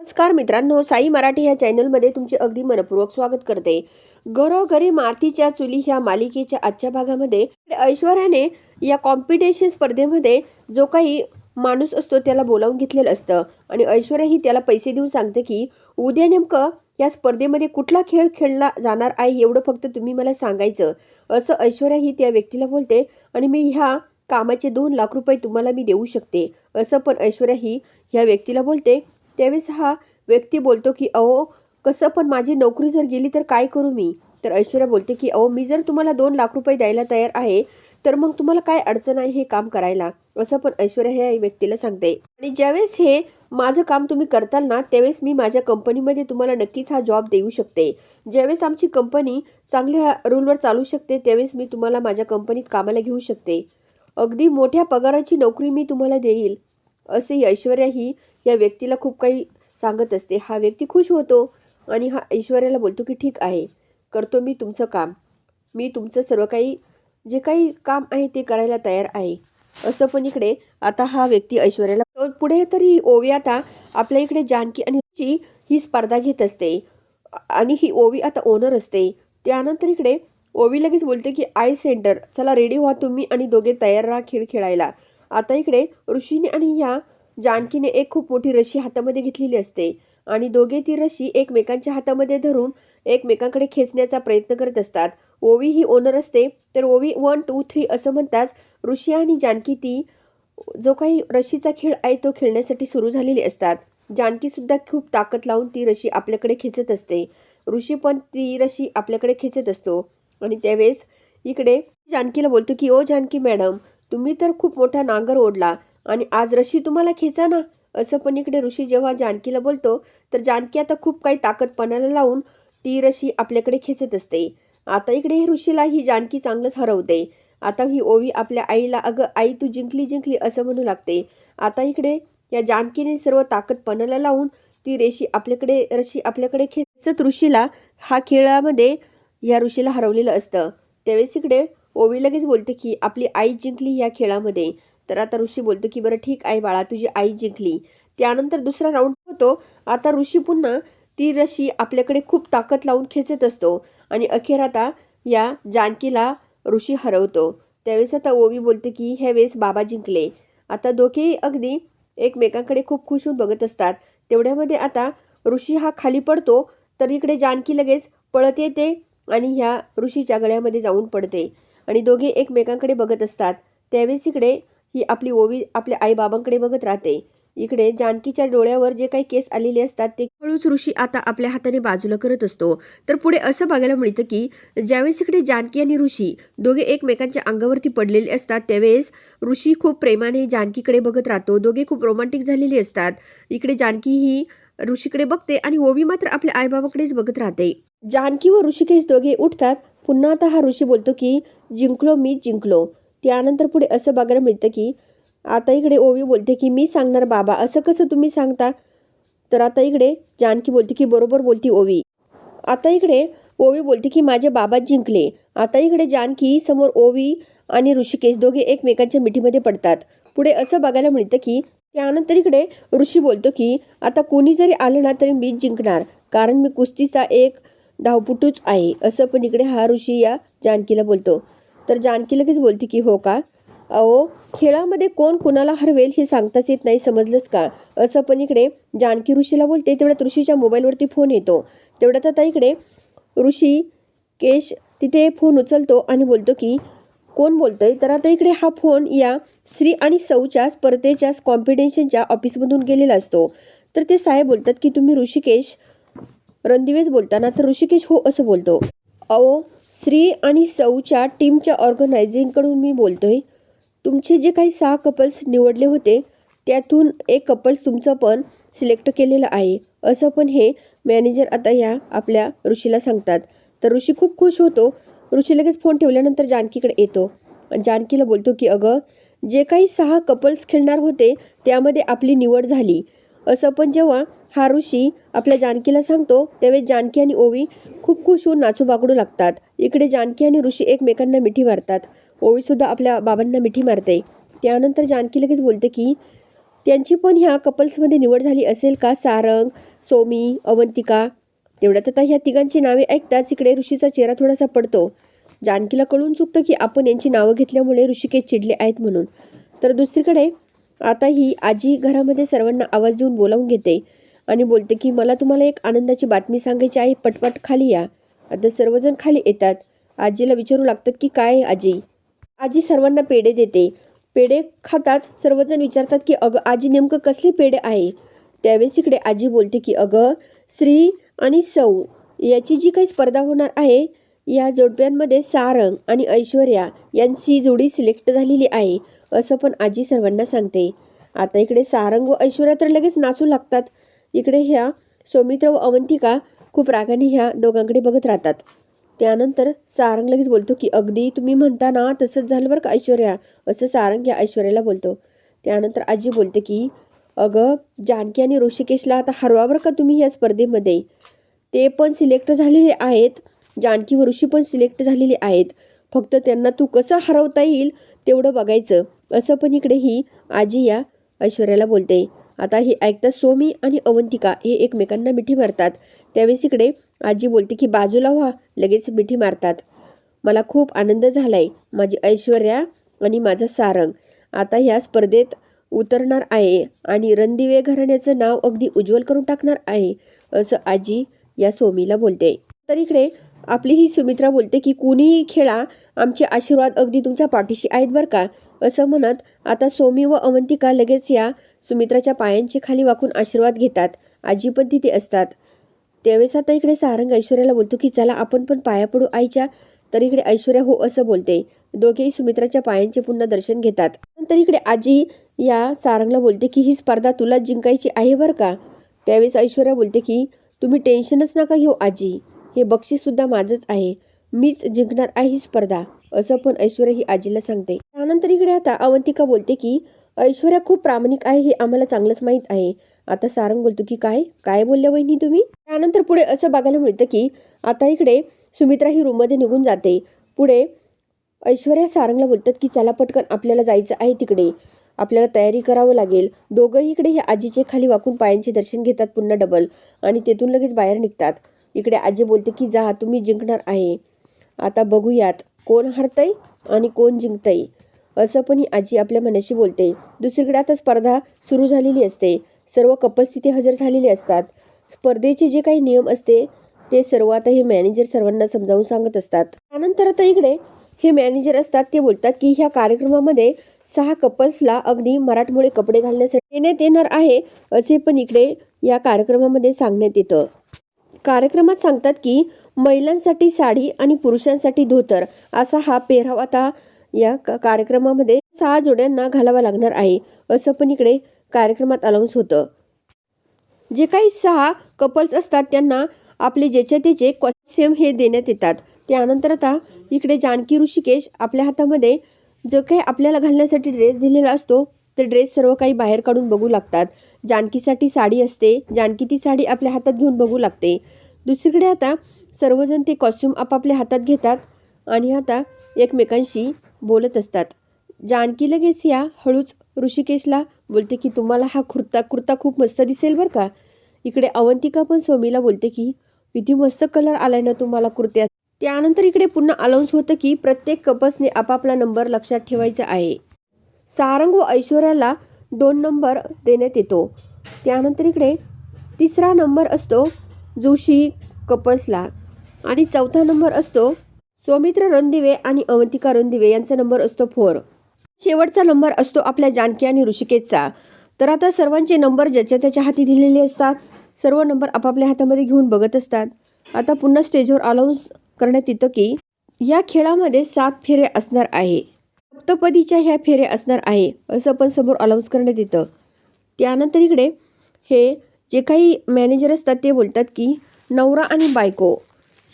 नमस्कार मित्रांनो साई मराठी या चॅनलमध्ये तुमचे अगदी मनपूर्वक स्वागत करते. घरोघरी मातीच्या चुली ह्या मालिकेच्या आजच्या भागामध्ये ऐश्वर्याने या कॉम्पिटिशन स्पर्धेमध्ये जो काही माणूस असतो त्याला बोलावून घेतलेलं असतं आणि ऐश्वर्या ही त्याला पैसे देऊन सांगते की उद्या नेमकं या स्पर्धेमध्ये कुठला खेळ खेळला जाणार आहे एवढं फक्त तुम्ही मला सांगायचं. असं ऐश्वर्या ही त्या व्यक्तीला बोलते आणि मी ह्या कामाचे दोन लाख रुपये तुम्हाला मी देऊ शकते असं पण ऐश्वर्या ही ह्या व्यक्तीला बोलते. त्यावेळेस हा व्यक्ती बोलतो की अहो कसं पण माझी नोकरी जर गेली तर काय करू मी? तर ऐश्वर्या बोलते की अहो मी जर तुम्हाला दोन लाख रुपये द्यायला तयार आहे तर मग तुम्हाला काय अडचण आहे हे काम करायला? असं पण ऐश्वर्या ह्या व्यक्तीला सांगते. आणि ज्यावेळेस हे माझं काम तुम्ही करताल ना त्यावेळेस मी माझ्या कंपनीमध्ये तुम्हाला नक्कीच हा जॉब देऊ शकते. ज्यावेळेस आमची कंपनी चांगल्या रूलवर चालू शकते त्यावेळेस मी तुम्हाला माझ्या कंपनीत कामाला घेऊ शकते. अगदी मोठ्या पगाराची नोकरी मी तुम्हाला देईल. असे ऐश्वर्या ही या व्यक्तीला खूप काही सांगत असते. हा व्यक्ती खुश होतो आणि हा ऐश्वर्याला बोलतो की ठीक आहे करतो मी तुमचं काम. मी तुमचं सर्व काही जे काही काम आहे ते करायला तयार आहे. असं पण इकडे आता हा व्यक्ती ऐश्वर्याला पुढे तरी ओवी आता आपल्या इकडे जानकी आणि रुची ही स्पर्धा घेत असते. आणि ही ओवी आता ओनर असते. त्यानंतर इकडे ओवी लगेच बोलते की आय सेंटर चला रेडी व्हा तुम्ही आणि दोघे तयार राहा खेळ खेळायला. आता इकडे ऋषीने आणि ह्या जानकीने एक खूप मोठी रशी हातामध्ये घेतलेली असते. आणि दोघे ती रशी एकमेकांच्या हातामध्ये धरून एकमेकांकडे खेचण्याचा प्रयत्न करत असतात. ओवी ही ओनर असते तर ओवी वन टू थ्री असं म्हणताच ऋषी आणि जानकी ती जो काही रशीचा खेळ आहे तो खेळण्यासाठी सुरू झालेली असतात. जानकीसुद्धा खूप ताकद लावून ती रशी आपल्याकडे खेचत असते. ऋषी पण ती रशी आपल्याकडे खेचत असतो. आणि त्यावेळेस इकडे जानकीला बोलतो की ओ जानकी मॅडम तुम्ही तर खूप मोठा नांगर ओढला आणि आज रशी तुम्हाला खेचा ना? असं पण इकडे ऋषी जेव्हा जानकीला बोलतो तर जानकी आता खूप काही ताकद पणाला लावून ती रशी आपल्याकडे खेचत असते. आता इकडे हे ऋषीला ही जानकी चांगलंच हरवते. आता ही ओवी आपल्या आईला अगं आई तू जिंकली जिंकली असं म्हणू लागते. आता इकडे या जानकीने सर्व ताकद पणाला लावून ती रेशी आपल्याकडे रशी आपल्याकडे खेचत ऋषीला हा खेळामध्ये या ऋषीला हरवलेलं असतं. त्यावेळेस इकडे ओवी लगेच बोलते की आपली आई जिंकली या खेळामध्ये. तर आता ऋषी बोलतो की बरं ठीक आहे बाळा तुझी आई जिंकली. त्यानंतर दुसरा राऊंड होतो. आता ऋषी पुन्हा ती रशी आपल्याकडे खूप ताकद लावून खेचत असतो आणि अखेर आता या जानकीला ऋषी हरवतो. त्यावेळेस आता ओवी बोलते की ह्या वेळेस बाबा जिंकले. आता दोघेही अगदी एकमेकांकडे खूप खुश होऊन बघत असतात. तेवढ्यामध्ये आता ऋषी हा खाली पडतो तर इकडे जानकी लगेच पळत येते आणि ह्या ऋषीच्या गळ्यामध्ये जाऊन पडते. आणि दोघे एकमेकांकडे बघत असतात. त्यावेळेस इकडे ही आपली ओवी आपल्या आईबाबांकडे बघत राहते. इकडे जानकीच्या डोळ्यावर जे काही केस आलेले असतात ते हळूच ऋषी आता आपल्या हाताने बाजूला करत असतो. तर पुढे असं बघायला मिळतं की ज्यावेळेस इकडे जानकी आणि ऋषी दोघे एकमेकांच्या अंगावरती पडलेले असतात त्यावेळेस ऋषी खूप प्रेमाने जानकीकडे बघत राहतो. दोघे खूप रोमांटिक झालेले असतात. इकडे जानकी ही ऋषीकडे बघते आणि ओवी मात्र आपल्या आईबाबाकडेच बघत राहते. जानकी व ऋषिकेश दोघे उठतात. पुन्हा आता हा ऋषी बोलतो की जिंकलो मी जिंकलो. त्यानंतर पुढे असं बघायला मिळतं की आता इकडे ओवी बोलते की मी सांगणार बाबा असं कसं तुम्ही सांगता? तर आता इकडे जानकी बोलते की बरोबर बोलती ओवी. आता इकडे ओवी बोलते की माझे बाबा जिंकले. आता इकडे जानकी समोर ओवी आणि ऋषिकेश दोघे एकमेकांच्या मिठीमध्ये पडतात. पुढे असं बघायला मिळतं की त्यानंतर इकडे ऋषी बोलतो की आता कोणी जरी आलं ना तरी मी जिंकणार. कारण मी कुस्तीचा एक धावपुटूच आहे. असं पण इकडे हा ऋषी या जानकीला बोलतो. तर जानकी लगेच बोलते की हो का? अहो खेळामध्ये कोण कुणाला हरवेल हे सांगताच येत नाही समजलंच का? असं पण इकडे जानकी ऋषीला बोलते. तेवढ्यात ऋषीच्या मोबाईलवरती फोन येतो. तेवढ्यात आता इकडे ऋषी केश तिथे फोन उचलतो आणि बोलतो की कोण बोलतोय? तर आता इकडे हा फोन या श्री आणि सौच्या स्पर्धेच्या कॉम्पिटिशनच्या ऑफिसमधून गेलेला असतो. तर ते साहेब बोलतात की तुम्ही ऋषिकेश रणदिवेस बोलताना तर ऋषिकेश हो असं बोलतो. अहो श्री आणि सौच्या टीमच्या ऑर्गनायझिंगकडून मी बोलतोय. तुमचे जे काही सहा कपल्स निवडले होते त्यातून एक कपल्स तुमचं पण सिलेक्ट केलेलं आहे. असं पण हे मॅनेजर आता ह्या आपल्या ऋषीला सांगतात. तर ऋषी खूप खुश होतो. ऋषी लगेच फोन ठेवल्यानंतर जानकीकडे येतो. जानकीला बोलतो की अगं जे काही सहा कपल्स खेळणार होते त्यामध्ये आपली निवड झाली. असं पण जेव्हा हा ऋषी आपल्या जानकीला सांगतो त्यावेळेस जानकी आणि ओवी खूप खुश होऊन नाचू बागडू लागतात. इकडे जानकी आणि ऋषी एकमेकांना मिठी मारतात. ओवीसुद्धा आपल्या बाबांना मिठी मारते. त्यानंतर जानकी लगेच बोलते की त्यांची पण ह्या कपल्समध्ये निवड झाली असेल का? सारंग सोमी अवंतिका? तेवढ्यात आता ह्या तिघांची नावे ऐकताच इकडे ऋषीचा चेहरा थोडासा पडतो. जानकीला कळून चुकतं की आपण यांची नावं घेतल्यामुळे ऋषिकेश चिडले आहेत म्हणून. तर दुसरीकडे आता ही आजी घरामध्ये सर्वांना आवाज देऊन बोलावून घेते. आणि बोलते की मला तुम्हाला एक आनंदाची बातमी सांगायची आहे. पटपट खाली या. आता सर्वजण खाली येतात. आजीला विचारू लागतात की काय आहे आजी? आजी सर्वांना पेढे देते. पेढे खाताच सर्वजण विचारतात की अगं आजी नेमकं कसले पेढे आहे? त्यावेळेस इकडे आजी बोलते की अगं श्री आणि सौ याची जी काही स्पर्धा होणार आहे या जोडप्यांमध्ये सारंग आणि ऐश्वर्या यांची जोडी सिलेक्ट झालेली आहे असं पण आजी सर्वांना सांगते. आता इकडे सारंग व ऐश्वर्या तर लगेच नाचू लागतात. इकडे ह्या सौमित्र व अवंतिका खूप रागाने ह्या दोघांकडे बघत राहतात. त्यानंतर सारंग लगेच बोलतो की अगदी तुम्ही म्हणता ना तसंच झालं बरं का ऐश्वर्या? असं सारंग या ऐश्वर्याला बोलतो. त्यानंतर आजी बोलते की अगं जानकी आणि ऋषिकेशला आता हरवा बरं का तुम्ही या स्पर्धेमध्ये? ते पण सिलेक्ट झालेले आहेत. जानकी व ऋषी पण सिलेक्ट झालेले आहेत. फक्त त्यांना तू कसं हरवता येईल तेवढं बघायचं. असं पण इकडे ही आजी या ऐश्वर्याला बोलते. आता हे ऐकता सोमी आणि अवंतिका हे एकमेकांना मिठी मारतात. त्यावेळेस इकडे आजी बोलते की बाजूला व्हा. लगेच मिठी मारतात. मला खूप आनंद झालाय. माझी ऐश्वर्या आणि माझं सारंग. आता ह्या स्पर्धेत उतरणार आहे आणि रणदिवे घराण्याचं नाव अगदी उज्ज्वल करून टाकणार आहे असं आजी या सोमीला बोलते. तर इकडे आपली ही सुमित्रा बोलते की कुणीही खेळा. आमचे आशीर्वाद अगदी तुमच्या पाठीशी आहेत बरं का. असं म्हणत आता सोमी व अवंतिका लगेच या सुमित्राच्या पायांचे खाली वाकून आशीर्वाद घेतात. आजी पण तिथे असतात. त्यावेळेस आता इकडे सारंग ऐश्वर्याला बोलतो की चला आपण पण पाया पडू आईच्या. तर इकडे ऐश्वर्या हो असं बोलते. दोघेही सुमित्राच्या पायांचे पुन्हा दर्शन घेतात. नंतर इकडे आजी या सारंगला बोलते की ही स्पर्धा तुला जिंकायची आहे बरं का? त्यावेळेस ऐश्वर्या बोलते की तुम्ही टेन्शनच नका घेऊ आजी. हे बक्षीससुद्धा माझंच आहे. मीच जिंकणार आहे ही स्पर्धा. असं पण ऐश्वर्या ही आजीला सांगते. त्यानंतर इकडे आता अवंतिका बोलते की ऐश्वर्या खूप प्रामाणिक आहे हे आम्हाला चांगलंच माहीत आहे. आता सारंग बोलतो की काय? काय बोलल्या वहिनी तुम्ही? त्यानंतर पुढे असं बघायला मिळतं की आता इकडे सुमित्रा ही रूममध्ये निघून जाते. पुढे ऐश्वर्या सारंगला बोलतात की चला पटकन आपल्याला जायचं आहे तिकडे. आपल्याला तयारी करावं लागेल. दोघंही इकडे ह्या आजीचे खाली वाकून पायांचे दर्शन घेतात पुन्हा डबल आणि तेथून लगेच बाहेर निघतात. इकडे आजी बोलते की जा तुम्ही जिंकणार आहे. आता बघूयात. कोण हरतंय आणि कोण जिंकतंय? असं पण ही आजी आपल्या मनाशी बोलते. दुसरीकडे आता स्पर्धा सुरू झालेली असते. सर्व कपल्स तिथे हजर झालेले असतात. स्पर्धेचे जे काही नियम असते ते सर्व आता हे मॅनेजर सर्वांना समजावून सांगत असतात. त्यानंतर आता इकडे हे मॅनेजर असतात ते बोलतात की ह्या कार्यक्रमामध्ये सहा कपल्सला अगदी मराठमोळे कपडे घालण्यासाठी देण्यात येणार आहे असे पण इकडे या कार्यक्रमामध्ये सांगण्यात येतं. कार्यक्रमात सांगतात की महिलांसाठी साडी आणि पुरुषांसाठी धोतर असा हा पेहराव आता या कार्यक्रमामध्ये सहा जोड्यांना घालावा लागणार आहे असं पण इकडे कार्यक्रमात अलाउन्स होतं. जे काही सहा कपल्स असतात त्यांना आपले ज्याच्या त्याचे कॉस्ट्युम हे देण्यात येतात. त्यानंतर आता इकडे जानकी ऋषिकेश आपल्या हातामध्ये जो काही आपल्याला घालण्यासाठी ड्रेस दिलेला असतो ते ड्रेस सर्व काही बाहेर काढून बघू लागतात. जानकीसाठी साडी असते जानकी ती साडी आपल्या हातात घेऊन बघू लागते. दुसरीकडे आता सर्वजण ते कॉस्च्युम आपापल्या हातात घेतात आणि आता एकमेकांशी बोलत असतात. जानकी लगेच या हळूच ऋषिकेशला बोलते की तुम्हाला हा कुर्ता कुर्ता खूप मस्त दिसेल बरं का? इकडे अवंतिका पण स्वामीला बोलते की किती मस्त कलर आलाय ना तुम्हाला कुर्त्यात त्यानंतर इकडे पुन्हा अलाउन्स होतं की प्रत्येक कपल्सने आपापला नंबर लक्षात ठेवायचा आहे. सारंग व ऐश्वर्याला दोन नंबर देण्यात येतो. त्यानंतर इकडे तिसरा नंबर असतो जोशी कपल्सला आणि चौथा नंबर असतो सौमित्र रणदिवे आणि अवंतिका रणदिवे यांचा नंबर असतो फोर. शेवटचा नंबर असतो आपल्या जानकी आणि ऋषिकेशचा. तर आता सर्वांचे नंबर ज्याच्या त्याच्या हाती दिलेले असतात सर्व नंबर आपापल्या हातामध्ये घेऊन बघत असतात. आता पुन्हा स्टेजवर अलाउन्स करण्यात येतं की या खेळामध्ये सात फेरे असणार आहे. सप्तपदीच्या ह्या फेरे असणार आहे असं पण समोर अलाउन्स करण्यात येतं. त्यानंतर इकडे हे जे काही मॅनेजर असतात ते बोलतात की नवरा आणि बायको.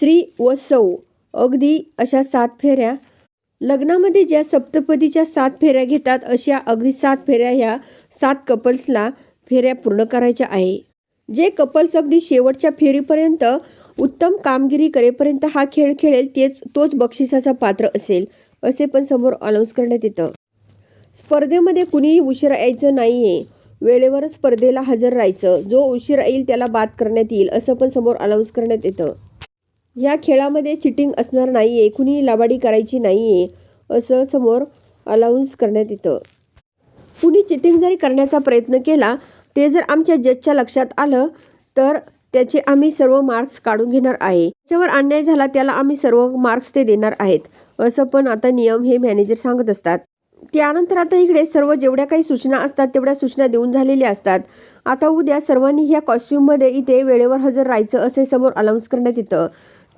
श्री व सौ. अगदी अशा सात फेऱ्या. लग्नामध्ये ज्या सप्तपदीच्या सात फेऱ्या घेतात अशा अगदी सात फेऱ्या ह्या सात कपल्सला फेऱ्या पूर्ण करायच्या आहे. जे कपल्स अगदी शेवटच्या फेरीपर्यंत उत्तम कामगिरी करेपर्यंत हा खेळ खेळेल तेच तोच बक्षिसाचा पात्र असेल असे पण समोर अनाऊन्स करण्यात येतं. स्पर्धेमध्ये कुणीही उशिरा यायचं नाही आहे वेळेवर स्पर्धेला हजर राहायचं. जो उशीरा येईल त्याला बाद करण्यात येईल असं पण समोर अनाऊन्स करण्यात येतं. या खेळामध्ये चिटिंग असणार नाही आहे कुणी लाबाडी करायची नाही आहे असं समोर अलाउन्स करण्यात येतं. कुणी चिटिंग जरी करण्याचा प्रयत्न केला ते जर आमच्या जजच्या लक्षात आलं तर त्याचे आम्ही सर्व मार्क्स काढून घेणार आहे. त्याच्यावर अन्याय झाला त्याला आम्ही सर्व मार्क्स ते देणार आहेत असं पण आता नियम हे मॅनेजर सांगत असतात. त्यानंतर आता इकडे सर्व जेवढ्या काही सूचना असतात तेवढ्या सूचना देऊन झालेल्या असतात. आता उद्या सर्वांनी ह्या कॉस्ट्यूममध्ये इथे वेळेवर हजर राहायचं असे समोर अनाऊन्स करण्यात येतं.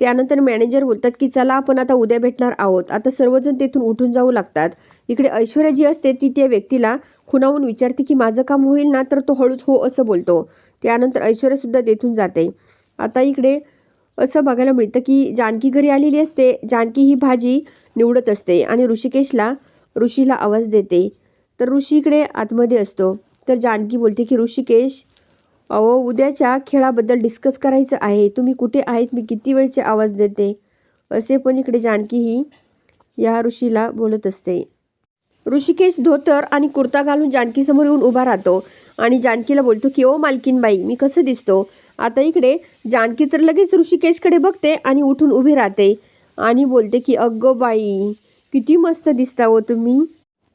त्यानंतर मॅनेजर बोलतात की चला आपण आता उद्या भेटणार आहोत. आता सर्वजण तेथून उठून जाऊ लागतात. इकडे ऐश्वर्या जी असते ती त्या व्यक्तीला खुणावून विचारते की माझं काम होईल ना? तर तो हळूच हो असं बोलतो. त्यानंतर ऐश्वर्यासुद्धा तेथून जाते. आता इकडे असं बघायला मिळतं की जानकी घरी आलेली असते. जानकी ही भाजी निवडत असते आणि ऋषिकेशला ऋषीला आवाज देते. तर ऋषी इकडे आतमध्ये असतो. तर जानकी बोलते की ऋषिकेश अहो उद्याच्या खेळाबद्दल डिस्कस करायचं आहे. तुम्ही कुठे आहेत? मी किती वेळचे आवाज देते? असे पण इकडे जानकी ही या ऋषीला बोलत असते. ऋषिकेश धोतर आणि कुर्ता घालून जानकीसमोर येऊन उभा राहतो आणि जानकीला बोलतो की ओ मालकीनबाई मी कसं दिसतो? आता इकडे जानकी तर लगेच ऋषिकेशकडे बघते आणि उठून उभी राहते आणि बोलते की अग्गो बाई किती मस्त दिसता हो तुम्ही.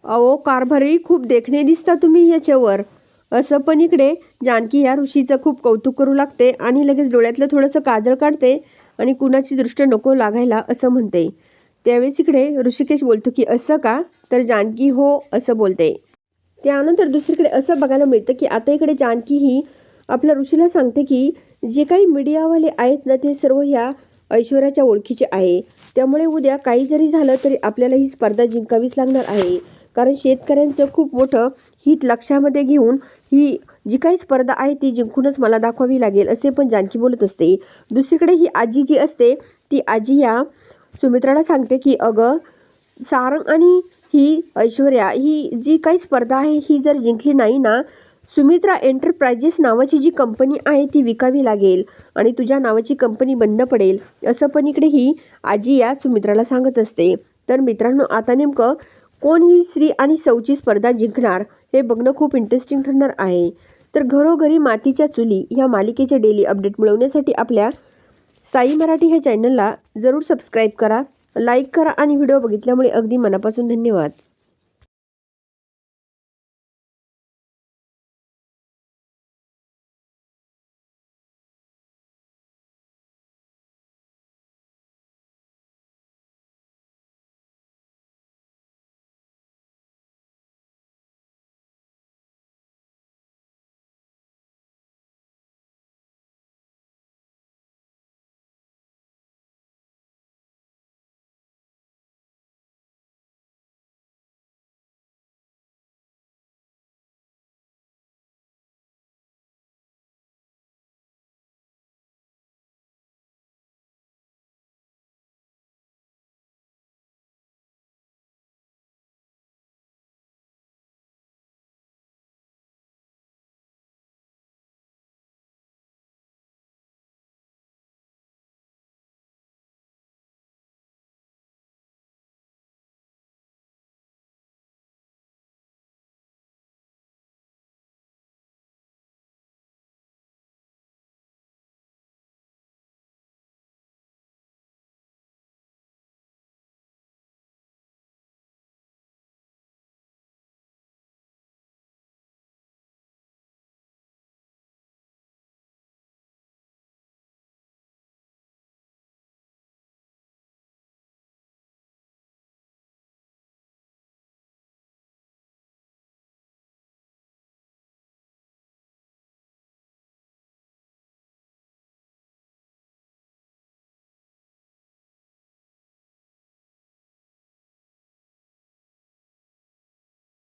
अहो कारभारी खूप देखणे दिसता तुम्ही याच्यावर. असं पण इकडे जानकी या ऋषीचं खूप कौतुक करू लागते आणि लगेच डोळ्यातलं थोडंसं काजळ काढते आणि कुणाची दृष्ट नको लागायला असं म्हणते. त्यावेळेस इकडे ऋषिकेश बोलतो की असं का? तर जानकी हो असं बोलते. त्यानंतर दुसरीकडे असं बघायला मिळतं की आता इकडे जानकी ही आपल्या ऋषीला सांगते की जे काही मीडियावाले आहेत ना ते सर्व ह्या ऐश्वर्याच्या ओळखीचे आहे. त्यामुळे उद्या काही जरी झालं तरी आपल्याला ही स्पर्धा जिंकावीच लागणार आहे. कारण शेतकऱ्यांचं खूप मोठं हित लक्षामध्ये घेऊन ही जी काही स्पर्धा आहे ती जिंकूनच मला दाखवावी लागेल असे पण जानकी बोलत असते. दुसरीकडे ही आजी जी असते ती आजी या सुमित्राला सांगते की अगं सारंग आणि ही ऐश्वर्या ही जी काही स्पर्धा आहे ही जर जिंकली नाही ना सुमित्रा एंटरप्राइजेस नावाची जी कंपनी आहे ती विकावी लागेल आणि तुझ्या नावाची कंपनी बंद पडेल. असं पण इकडे ही आजी या सुमित्राला सांगत असते. तर मित्रांनो आता नेमकं कोण ही स्त्री आणि सौची स्पर्धा जिंकणार हे बघणं खूप इंटरेस्टिंग ठरणार आहे. तर घरोघरी मातीच्या चुली ह्या मालिकेचे डेली अपडेट मिळवण्यासाठी आपल्या साई मराठी ह्या चॅनलला जरूर सबस्क्राईब करा लाईक करा आणि व्हिडिओ बघितल्यामुळे अगदी मनापासून धन्यवाद.